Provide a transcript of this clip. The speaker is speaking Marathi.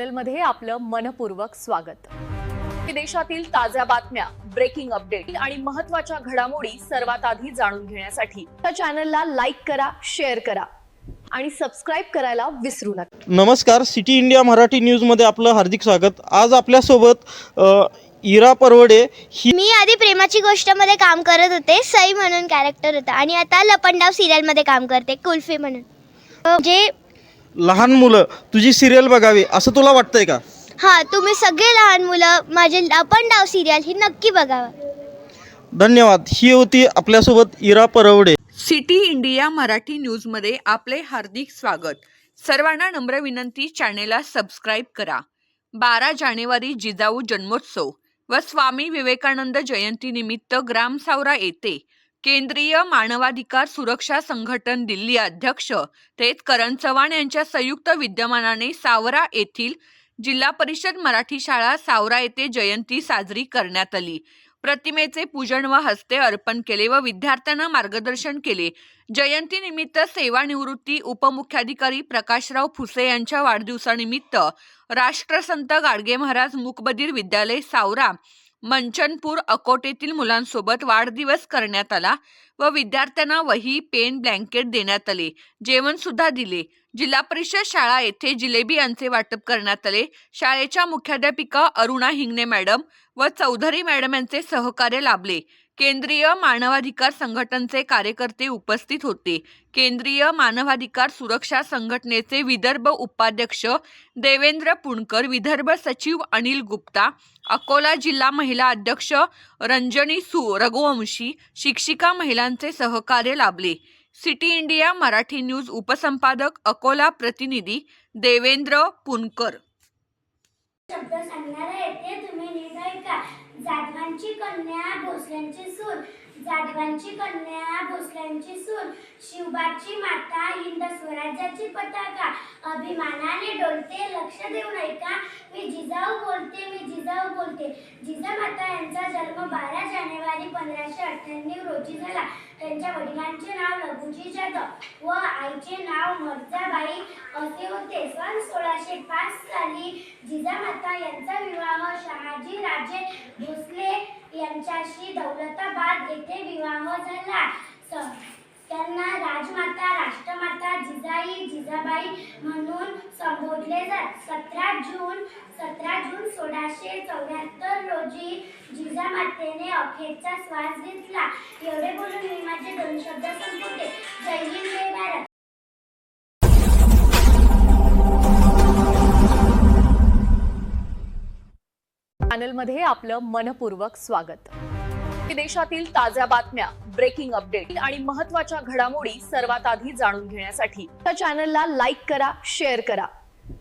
चॅनलमध्ये आपलं मनपूर्वक स्वागत. देशातील ताज्या बातम्या ब्रेकिंग अपडेट आणि महत्त्वाच्या घडामोडी सर्वात आधी जाणून घेण्यासाठी त्या चॅनलला लाईक करा शेअर करा आणि सबस्क्राईब करायला विसरू नका. नमस्कार सिटी इंडिया मराठी न्यूजमध्ये आपलं हार्दिक स्वागत. आज आपल्यासोबत अ, इरा परवडे ही मी आधी प्रेमाची गोष्टमध्ये काम करत होते सई म्हणून कॅरेक्टर होतं. आणि आता लपंडाव सिरियलमध्ये काम करते कुल्फी म्हणून. अ, जे लहान मुलं तुझी सिरियल बघावी असं तुला वाटतंय का? हा तुम्ही सगळे लहान मुलं माझे लपंडाव सिरियल ही नक्की बघावं. धन्यवाद. ही होती आपल्यासोबत इरा परवडे. सिटी इंडिया मराठी न्यूजमध्ये आपले हार्दिक स्वागत. सर्वांना नम्र विनंती चॅनेलला सबस्क्राईब करा. बारा जानेवारी जिजाऊ जन्मोत्सव व स्वामी विवेकानंद जयंतीनिमित्त ग्रामसावरा येथे केंद्रीय मानवाधिकार सुरक्षा संघटन दिल्ली अध्यक्ष तेच करण चव्हाण यांच्या संयुक्त विद्यमानाने सावरा येथील जिल्हा परिषद मराठी शाळा सावरा येथे जयंती साजरी करण्यात आली. प्रतिमेचे पूजन व हस्ते अर्पण केले व विद्यार्थ्यांना मार्गदर्शन केले. जयंतीनिमित्त सेवानिवृत्ती उपमुख्याधिकारी प्रकाशराव फुसे यांच्या वाढदिवसानिमित्त राष्ट्रसंत गाडगे महाराज मुकबधीर विद्यालय सावरा मंचनपूर अकोटेतील मुलांसोबत वाढदिवस करण्यात आला. व विद्यार्थ्यांना वही पेन ब्लँकेट देण्यात आले. जेवण सुद्धा दिले. जिल्हा परिषद शाळा येथे जिलेबी यांचे वाटप करण्यात आले. शाळेच्या मुख्याध्यापिका अरुणा हिंगणे मॅडम व चौधरी मॅडम यांचे सहकार्य लाभले. केंद्रीय मानवाधिकार संघटनेचे कार्यकर्ते उपस्थित होते. केंद्रीय मानवाधिकार सुरक्षा संघटनेचे विदर्भ उपाध्यक्ष देवेंद्र पुणकर विदर्भ सचिव अनिल गुप्ता अकोला जिल्हा महिला अध्यक्ष रंजनी सु रघुवंशी शिक्षिका यांचे सहकार्य लाभले. सिटी इंडिया मराठी न्यूज उपसंपादक अकोला प्रतिनिधी देवेंद्र पुनकर. शब्द सांगणारा येते तुम्ही नीट ऐका. जाधवांची कन्या भोसल्यांची सून. जाधवांची कन्या भोसल्यांची सून. शिवबाची माता हिंद स्वराज्याची पताका. अभिमानाने डोलते लक्ष देऊन ऐका. मी जिजाऊ बोलते मी जिजाऊ बोलते. जिजा माता यांचा जन्म बारा जानेवारी पंधराशे अठ्ठ्याण्णव रोजी झाला. त्यांच्या वडिलांचे नाव लघुजी जाधव व आईचे नाव मर्जाबाई असे होते. सन सोळाशे पाच साली जिजामाता यांचा विवाह शहाजी राजे भोसले यांच्याशी दौलताबाद येथे विवाह झाला. सतरा जून सतरा जून सोळाशे चौऱ्याहत्तर रोजी जिजामातेने अखेरचा श्वास घेतला. एवढे बोलून मी माझे दोन शब्द संपवते. जय हिंद जय भारत. चॅनलमध्ये आपलं मनपूर्वक स्वागत. देशातील ताज्या बातम्या ब्रेकिंग अपडेट आणि महत्त्वाच्या घडामोडी सर्वात आधी जाणून घेण्यासाठी त्या चॅनलला लाईक करा शेअर करा.